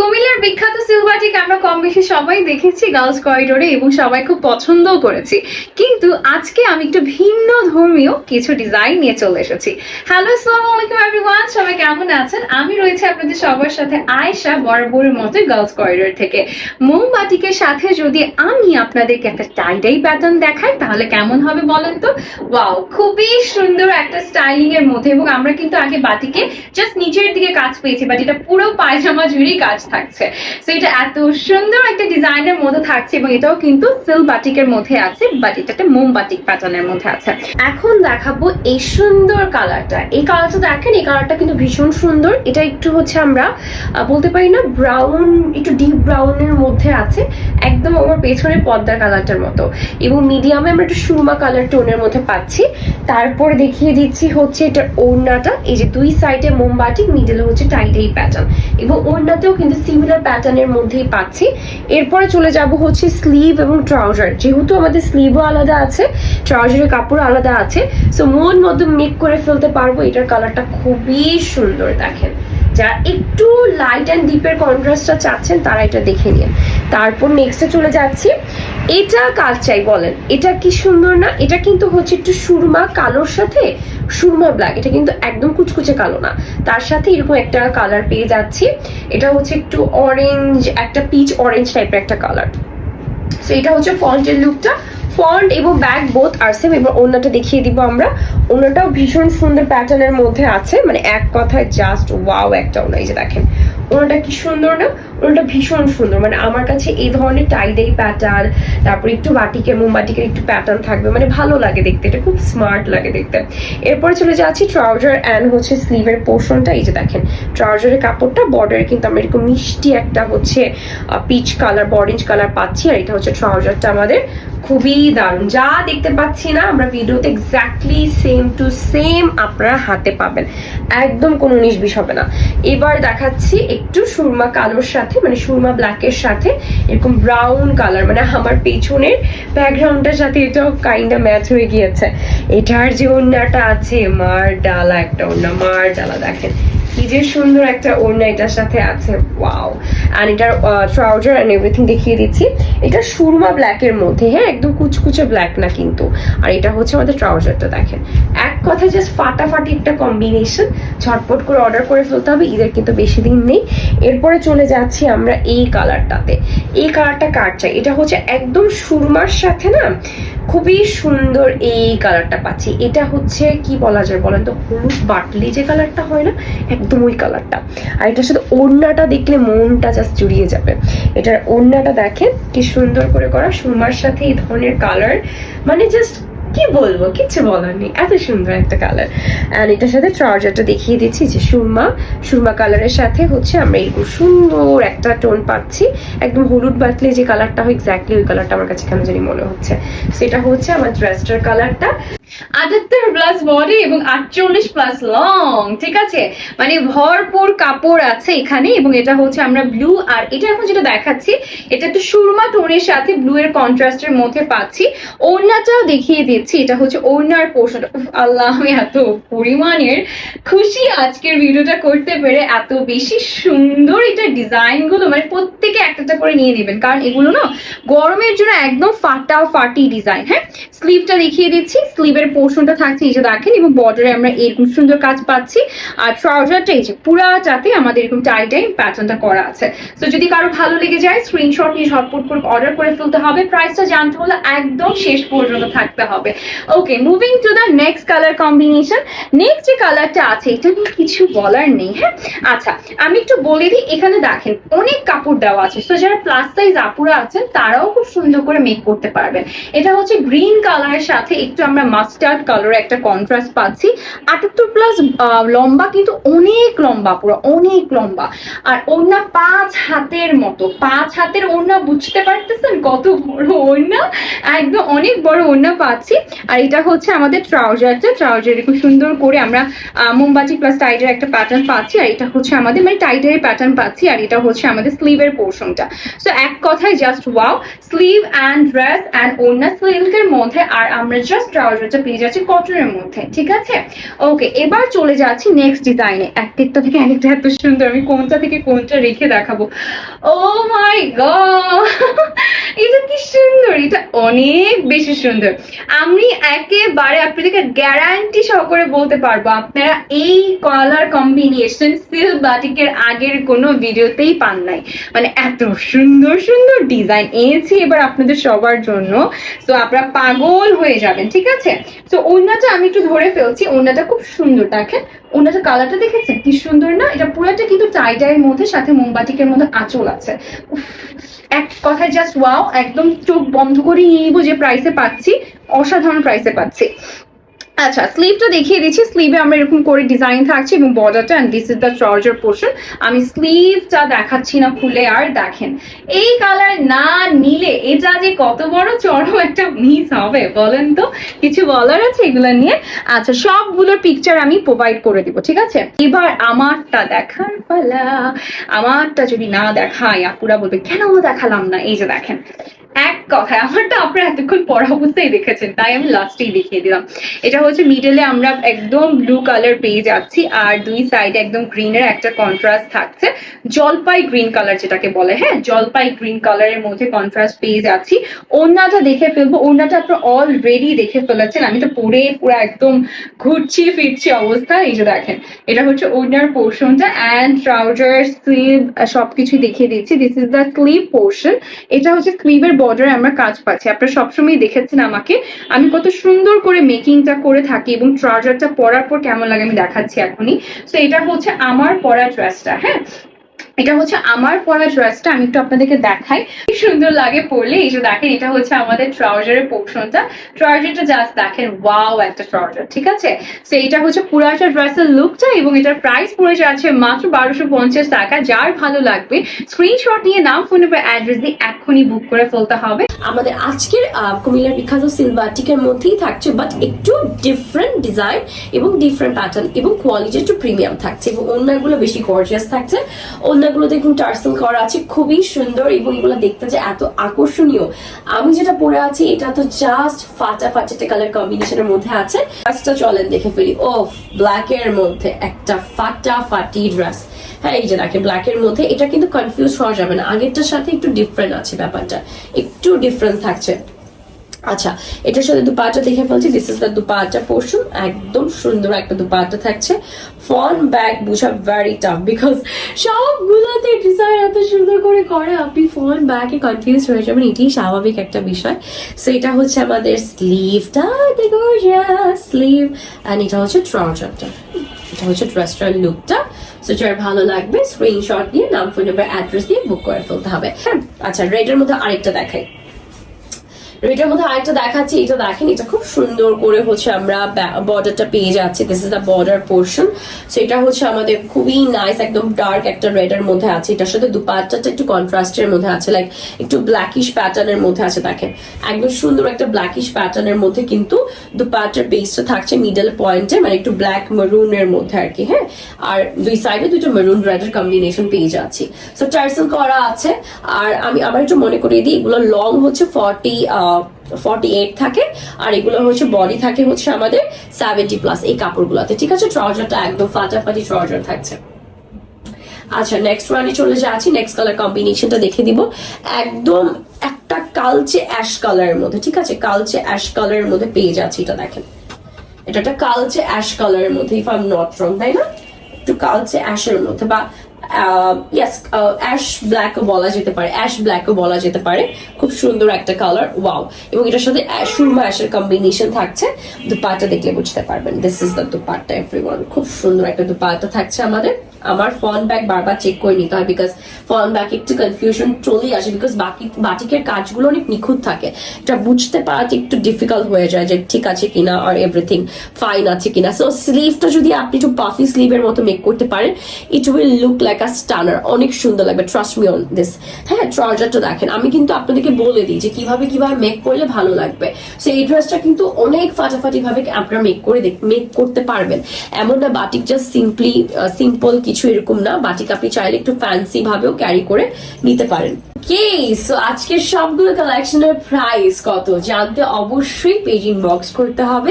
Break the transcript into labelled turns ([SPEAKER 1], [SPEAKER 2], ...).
[SPEAKER 1] কুমিল্লার বিখ্যাত সিলভাটিক আমরা কম বেশি সবাই দেখেছি গার্লস করিডোরে এবং সবাই খুব পছন্দও করেছি। কিন্তু আজকে আমি একটু ভিন্ন ধর্মীয় কিছু ডিজাইন নিয়ে চলে এসেছি। হ্যালো আসসালামু আলাইকুম এভরিওয়ান সবাই কেমন আছেন? আমি রয়েছে আপনাদের সবার সাথে আয়েশা বরাবরের মতোই গার্লস করিডোর থেকে। মোমবাতিকের সাথে যদি আমি আপনাদেরকে একটা টাইডাই প্যাটার্ন দেখাই, তাহলে কেমন হবে বলেন তো? ওয়াও খুবই সুন্দর একটা স্টাইলিং এর মধ্যে এবং আমরা কিন্তু আগে বাটিকে জাস্ট নিচের দিকে কাজ পেয়েছি বাট এটা পুরো পায়জামা জুড়েই কাজ থাকছে। সো এটা এত সুন্দর একটা ডিজাইনের মধ্যে থাকছে এবং এটাও কিন্তু সিল বাটিকের মধ্যে আছে বাট এটা একটা মোম বাটিক প্যাটার্নের মধ্যে আছে।
[SPEAKER 2] এখন দেখাবো এই সুন্দর কালারটা এই কালারটা দেখেন, এই কালারটা কিন্তু ভীষণ সুন্দর। এটা একটু হচ্ছে আমরা বলতে পারি না ব্রাউন একটু ডিপ ব্রাউনের মধ্যে আছে, একদম আমার পেছনের পর্দার কালারটার মতো। এবং মিডিয়ামে আমরা একটু সুরমা কালার টোনের মধ্যে পাচ্ছি। তারপর দেখিয়ে দিচ্ছি হচ্ছে এটার ওড়নাটা। এই যে দুই সাইডে মোমবাটি মিডলে হচ্ছে টাইটাই প্যাটার্ন এবং ওড়নাতেও কিন্তু সিমিলার প্যাটার্নের মধ্যেই পাচ্ছি। এরপরে চলে যাব হচ্ছে স্লিভ এবং ট্রাউজার যেহেতু আমাদের স্লিভও আলাদা আছে ট্রাউজারের কাপড় আলাদা আছে সো মন মতো মেক করে ফেলতে পারব। এটার কালারটা খুবই সুন্দর, দেখেন। যারা একটু লাইট অ্যান্ড ডিপের কন্ট্রাস্টটা চাচ্ছেন, তারা এটা দেখে নিন। তারপর নেক্সটে চলে যাচ্ছি। এটা কার চাই বলেন? এটা কি সুন্দর না? এটা কিন্তু হচ্ছে একটু সুরমা কালোর সাথে সুরমা ব্ল্যাক এটা কিন্তু একদম কুচকুচে কালো না। তার সাথে এরকম একটা কালার পেয়ে যাচ্ছি। এটা হচ্ছে একটু অরেঞ্জ একটা পিচ অরেঞ্জ টাইপের একটা কালার সো এটা হচ্ছে ফন্টের লুকটা ফন্ট এবং ব্যাক বোথ আর সেম এবার অন্যটা দেখিয়ে দিব আমরা। অন্যটাও ভীষণ সুন্দর প্যাটার্নের মধ্যে আছে। মানে এক কথায় জাস্ট ওয়াও একটা ওনা এই যে দেখেন ওনাটা কি সুন্দর না? ওনাটা ভীষণ সুন্দর। মানে আমার কাছে এই ধরনের টাইডাই প্যাটার্ন তারপর একটু বাটিকের মোমবাটিকের একটু প্যাটার্ন থাকবে। মানে ভালো লাগে দেখতে, এটা খুব স্মার্ট লাগে দেখতে। এরপরে চলে যাচ্ছি ট্রাউজার অ্যান্ড হচ্ছে স্লিভের পোর্শনটা এই যে দেখেন ট্রাউজারের কাপড়টা বর্ডার কিন্তু আমরা এরকম মিষ্টি একটা হচ্ছে পিচ কালার অরেঞ্জ কালার পাচ্ছি। আর এটা হচ্ছে ট্রাউজারটা আমাদের খুবই দারুণ। যা দেখতে পাচ্ছি না, আমরা ভিডিওতে এক্স্যাক্টলি সেম টু সেম আপনারা হাতে পাবেন। একদম কোনো উনিশ বিশ হবে না। এবার দেখাচ্ছি একটু সুরমা কালোর সাথে মানে সুরমা ব্ল্যাকের সাথে, এরকম ব্রাউন কালার মানে আমার পেছনের ব্যাকগ্রাউন্ডটার সাথে এটাও কাইন্ডা ম্যাচ হয়ে গিয়েছে। এটার যে ওড়নাটা আছে, মার ডালা একটা ওড়না, মার ডালা, দেখেন। কি যে সুন্দর একটা ওড়না এটার সাথে আছে ওয়াও অ্যান্ড এটার ট্রাউজার অ্যান্ড এভরিথিং দেখিয়ে দিচ্ছি। এটা সুরমা ব্ল্যাকের মধ্যে হ্যাঁ একদম কুচকুচে ব্ল্যাক না কিন্তু। আর এটা হচ্ছে আমাদের ট্রাউজারটা দেখেন। এক কথায় জাস্ট ফাটাফাটি একটা কম্বিনেশন ঝটপট করে অর্ডার করে ফেলতে হবে, ঈদের কিন্তু বেশি দিন নেই। এরপরে চলে যাচ্ছি আমরা এই কালারটাতে এই কালারটা কার চাই? এটা হচ্ছে একদম সুরমার সাথে না, খুবই সুন্দর এই কালারটা পাচ্ছি। এটা হচ্ছে, কি বলা যায় বলেন তো, হলুদ বাটলি যে কালারটা হয় না, একদম ওই কালারটা আর এটার সাথে ওড়নাটা দেখলে মনটা জাস্ট জুড়িয়ে যাবে। এটার ওড়নাটা দেখেন, কি সুন্দর করে করা। সুরমার সাথে এই ধরনের কালার মানে জাস্ট কি বলব, কিচ্ছু বলার নেই। এত সুন্দর একটা কালার অ্যান্ড এটার সাথে ট্রাউজারটা দেখিয়ে দিচ্ছি যে সুরমা সুরমা কালারের সাথে হচ্ছে আমরা এরকম সুন্দর একটা টোন পাচ্ছি। একদম হলুদ বাটলে যে কালারটা হয় এক্স্যাক্টলি ওই কালারটা আমার কাছে কেন জানি মনে হচ্ছে। সেটা হচ্ছে আমার ড্রেসটার কালারটা
[SPEAKER 1] আটাত্তর প্লাস বডি এবং আটচল্লিশ প্লাস লং ঠিক আছে? মানে ভরপুর কাপড় আছে এখানে এবং এটা হচ্ছে আমরা ব্লু আর এটা এখন যেটা দেখাচ্ছি, এটা একটু সুরমা টোনের সাথে ব্লু এর কন্ট্রাস্টের মধ্যে পাচ্ছি। ওড়নাটাও দেখিয়ে দিচ্ছি, এটা হচ্ছে ওড়নার আল্লাহ, আমি এত পরিমাণের খুশি আজকের ভিডিওটা করতে পেরে, এত বেশি সুন্দর এটা ডিজাইনগুলো মানে প্রত্যেকে একটা করে নিয়ে নেবেন, কারণ এগুলো না গরমের জন্য একদম ফাটা ফাটি ডিজাইন হ্যাঁ? স্লিভটা দেখিয়ে দিচ্ছি স্লিভের পোর্শনটা থাকছে এই যে দেখেন, এবং বর্ডারে আমরা এরকম সুন্দর কাজ পাচ্ছি। আর ট্রাউজারটা এই যে পুরাটাতে আমাদের এরকম টাই টাই প্যাটার্নটা করা আছে। তো যদি কারও ভালো লেগে যায় স্ক্রিনশট নিয়ে ঝটপট করে অর্ডার করে ফেলতে হবে। প্রাইসটা জানতে হলে একদম শেষ পর্যন্ত থাকতে হবে। Okay moving to the next colour combination next যে কালারটা আছে, এটা নিয়ে কিছু বলার নেই হ্যাঁ? আচ্ছা আমি একটু বলে দিই, এখানে দেখেন অনেক কাপড় দেওয়া আছে। তো যারা প্লাস সাইজ আপুরা আছেন, তারাও খুব সুন্দর করে মেক করতে পারবেন। এটা হচ্ছে গ্রিন কালারের সাথে একটু আমরা মাস্টার্ড কালার একটা কন্ট্রাস্ট পাচ্ছি। আটাত্তর প্লাস লম্বা কিন্তু অনেক লম্বা পুরো, অনেক লম্বা। আর ওড়না পাঁচ হাতের মতো, পাঁচ হাতের ওড়না বুঝতে পারতেছেন? কত বড় ওড়না? একদম অনেক বড় ওড়না পাচ্ছি। আর এটা হচ্ছে আমাদের ট্রাউজারটা। ট্রাউজার খুব সুন্দর করে আমরা মোমবাতি প্লাস টাইটের একটা প্যাটার্ন পাচ্ছি। আর এটা হচ্ছে আমাদের মানে টাইটের প্যাটার্ন পাচ্ছি। আর এটা হচ্ছে আমাদের স্লিভের পোর্শনটা সো এক কথায় just wow sleeve and dress and ওনা সিল্কের মধ্যে। আর আমরা জাস্ট ট্রাউজারটা পেয়ে যাচ্ছি কটনের মধ্যে, ঠিক আছে? ওকে এবার চলে যাচ্ছি নেক্সট ডিজাইনে এক একটা থেকে এক একটা এত সুন্দর, আমি কোনটা থেকে কোনটা রেখে দেখাবো? ও মাই গড এটা কি সুন্দর, এটা অনেক বেশি সুন্দর। আমি একেবারে আপনাদেরকে গ্যারান্টি সহকারে বলতে পারব, আপনারা এই কালার কম্বিনেশন সিল্ক বাটিকের আগের কোনো ভিডিওতেই পান নাই। মানে এত সুন্দর সুন্দর ডিজাইন এনেছি এবার আপনাদের সবার জন্য। তো আপনারা পাগল হয়ে যাবেন, ঠিক আছে? তো ওনাটা আমি একটু ধরে ফেলছি। ওনাটা খুব সুন্দর, দেখেন। ওনাটা কালারটা দেখেছেন? কি সুন্দর না? এটা পুরাটা কিন্তু টাই টাইয়ের মধ্যে, সাথে মোমবাতিকের মধ্যে আঁচল আছে। এক কথায় জাস্ট ওয়াও একদম চোখ বন্ধ করে নিয়ে যে প্রাইসে পাচ্ছি। অসাধারণ প্রাইসে পাচ্ছি। আচ্ছা স্লিভটা দেখিয়ে দিচ্ছি। স্লিভে আমরা এরকম করে ডিজাইন থাকছে এবং বর্ডারটা and this is the trouser portion আমি স্লিভটা দেখাচ্ছি না খুলে, আর দেখেন, এই কালার না নিলে এটা যে কত বড় চরম একটা মিস হবে, বলেন তো? কিছু বলার আছে এগুলো নিয়ে? আচ্ছা সবগুলোর পিকচার আমি প্রোভাইড করে দিব, ঠিক আছে? এবার আমারটা দেখার পালা। আমারটা যদি না দেখাই আপুরা বলবে, কেন দেখালাম না? এই যে দেখেন এক কথায় আমারটা আপনারা এতক্ষণ পড়া অবস্থায় দেখেছেন, তাই আমি লাস্টেই দেখিয়ে দিলাম। এটা হচ্ছে মিডলে আমরা একদম ব্লু কালার পেয়ে যাচ্ছি, আর দুই একদম গ্রিনের একটা কন্ট্রাস্ট থাকছে। জলপাই গ্রিন কালার যেটাকে বলে হ্যাঁ? জলপাই গ্রিন কালারের মধ্যে কন্ট্রাস্ট পেয়ে যাচ্ছি। ওড়নাটা দেখে ফেলব, ওড়নাটা আপনারা অলরেডি দেখে ফেলেছেন, আমি তো পরে পুরো একদম ঘুরছি ফিরছি অবস্থা, এই যে দেখেন, এটা হচ্ছে ওড়নার পোর্শনটা অ্যান্ড ট্রাউজার স্লিভ সবকিছুই দেখিয়ে দিচ্ছি। This is the sleeve portion এটা হচ্ছে স্লিভের বর্ডারে আমরা কাজ পাচ্ছি। আপনারা সবসময় দেখেছেন আমাকে। আমি কত সুন্দর করে মেকিংটা করে থাকি এবং ট্রাউজারটা পরার পর কেমন লাগে আমি দেখাচ্ছি এখনই। তো এটা হচ্ছে আমার পরা ড্রেসটা হ্যাঁ? এটা হচ্ছে আমার পরা ড্রেসটা আমি একটু আপনাদেরকে দেখাই। কি সুন্দর লাগে পরলে, এই যে দেখেন, এটা হচ্ছে আমাদের ট্রাউজারের পোর্শনটা ট্রাউজারটা জাস্ট দেখেন ওয়াও একটা ট্রাউজার ঠিক আছে? তো এটা হচ্ছে পুরাটা ড্রেসের লুকটা এবং এটার প্রাইস পড়ে যাচ্ছে মাত্র বারোশো পঞ্চাশ টাকা। যার ভালো লাগবে স্ক্রিনশট নিয়ে নাম ফোন নাম্বার অ্যাড্রেস দিয়ে এখনই বুক করে ফেলতে হবে।
[SPEAKER 2] আমাদের আজকের কুমিল্লার বিখ্যাত সিলভারটিকের মধ্যেই থাকছে বাট একটু ডিফারেন্ট ডিজাইন এবং ডিফারেন্ট প্যাটার্ন এবং কোয়ালিটি একটু প্রিমিয়াম থাকছে এবং অন্যগুলো বেশি গর্জিয়াস থাকছে। অন্যগুলো দেখুন, টার্সেল করা আছে, খুবই সুন্দর এবং এগুলো দেখতে যে এত আকর্ষণীয়। আমি যেটা পরে আছি, এটা তো জাস্ট ফাটা ফাটাটে কালার কম্বিনেশনের মধ্যে আছে। ড্রেসটা চলেন দেখে ফেলি। ও ব্ল্যাক এর মধ্যে একটা ফাটা ফাটি ড্রেস হ্যাঁ এই যে দেখেন ব্ল্যাক এর মধ্যে, এটা কিন্তু কনফিউজ হওয়া যাবে না। আগেরটার সাথে একটু ডিফারেন্ট আছে ব্যাপারটা। একটু ডিফারেন্স থাকছে। আচ্ছা এটার সাথে দুপাটা দেখে ফেলছি। This is the dupatta portion একদম সুন্দর একটা দুপাটা থাকছে। ফন ব্যাগ বুঝা ভেরি টাফ বিকজ সবগুলোতে ডিজাইন এত সুন্দর করে করে। আপনি ফোন ব্যাগে কনফিউজ হয়ে যাবেন। এটাই স্বাভাবিক একটা বিষয়। সো এটা হচ্ছে আমাদের স্লিভটা দেখো স্লিভ অ্যান্ড এটা হচ্ছে ট্রাউজারটা এটা হচ্ছে ড্রেসটার লুকটা সো যার ভালো লাগবে স্ক্রিনশট দিয়ে, নাম ফোন নাম্বার অ্যাড্রেস দিয়ে বুক করে ফেলতে হবে। হ্যাঁ আচ্ছা রেডের মধ্যে আরেকটা দেখাই। এটার মধ্যে আরেকটা দেখাচ্ছি, এটা দেখেন, এটা খুব সুন্দর করে হচ্ছে আমরা বর্ডারটা পেয়ে যাচ্ছি। This is the border portion so এটা হচ্ছে আমাদের খুবই নাইস একদম ডার্ক একটা রেড এর মধ্যে আছে। এটার সাথে একটু কন্ট্রাস্টের মধ্যে আছে লাইক একটু ব্ল্যাকিশ প্যাটার্নের মধ্যে আছে, দেখেন। একদম সুন্দর একটা ব্ল্যাকিশ প্যাটার্নের মধ্যে কিন্তু বেসটা থাকছে মিডল পয়েন্টে মানে একটু ব্ল্যাক মেরুনের মধ্যে আর কি হ্যাঁ? আর দুই সাইডে দুটো মেরুন রেডের কম্বিনেশন পেয়ে যাচ্ছি। সো টার্সেল করা আছে। আর আমি আবার একটু মনে করিয়ে দিই, এগুলো লং হচ্ছে ফর্টি ফর্টি এইট থাকে, আর এগুলো হচ্ছে বডি থাকে হচ্ছে আমাদের সেভেন্টি প্লাস এই কাপড়গুলোতে, ঠিক আছে? ট্রাউজারটা একদম ফাটাফাটি ট্রাউজার থাকছে। আচ্ছা নেক্সট ওয়ানে চলে যাচ্ছি নেক্সট কালার কম্বিনেশনটা দেখে দিব। একদম একটা কালচে অ্যাশ কালারের মধ্যে, ঠিক আছে? কালচে অ্যাশ কালারের মধ্যে পেয়ে যাচ্ছি এটা দেখেন। এটা একটা কালচে অ্যাশ কালারের মধ্যে ইফ আই নট রং তাই না? একটু কালচে অ্যাশের মধ্যে বা ইয়াস অ্যাশ ব্ল্যাকও বলা যেতে পারে অ্যাশ ব্ল্যাকও বলা যেতে পারে। খুব সুন্দর একটা কালার ওয়াও এবং এটার সাথে সুরমা অ্যাশের কম্বিনেশন থাকছে। দুপাটা দেখলে বুঝতে পারবেন। This is the dupatta everyone খুব সুন্দর একটা দুপাটা থাকছে আমাদের। আমার ফন ব্যাগ বারবার চেক করে নিতে হয় বিকজ ফন ব্যাগ একটু কনফিউশন চলেই আসে বিকজ বাকি, বাটিকের কাজগুলো অনেক নিখুঁত থাকে। এটা বুঝতে পারাতে একটু ডিফিকাল্ট হয়ে যায় যে ঠিক আছে কিনা আর এভরিথিং ফাইন আছে কিনা। সো স্লিভটা যদি আপনি একটু পাফি স্লিভের মতো মেক করতে পারেন it will look like a stunner অনেক সুন্দর লাগবে ট্রাস্ট মি অন দিস হ্যাঁ ট্রাউজারটা দেখেন, আমি কিন্তু আপনাদেরকে বলে দিই যে কীভাবে কীভাবে মেক করলে ভালো লাগবে। সো এই ড্রেসটা কিন্তু অনেক ফাটাফাটি ভাবে আপনারা মেক করে মেক করতে পারবেন। এমন না বাটিক জাস্ট সিম্পলি সিম্পল সবকিছু এরকম না। বাটিক আপনি চাইলে একটু ফ্যান্সি ভাবেও ক্যারি করে নিতে পারেন। কে সো আজকের সবগুলো কালেকশনের প্রাইস কত? জানতে অবশ্যই পেজ ইনবক্স করতে হবে।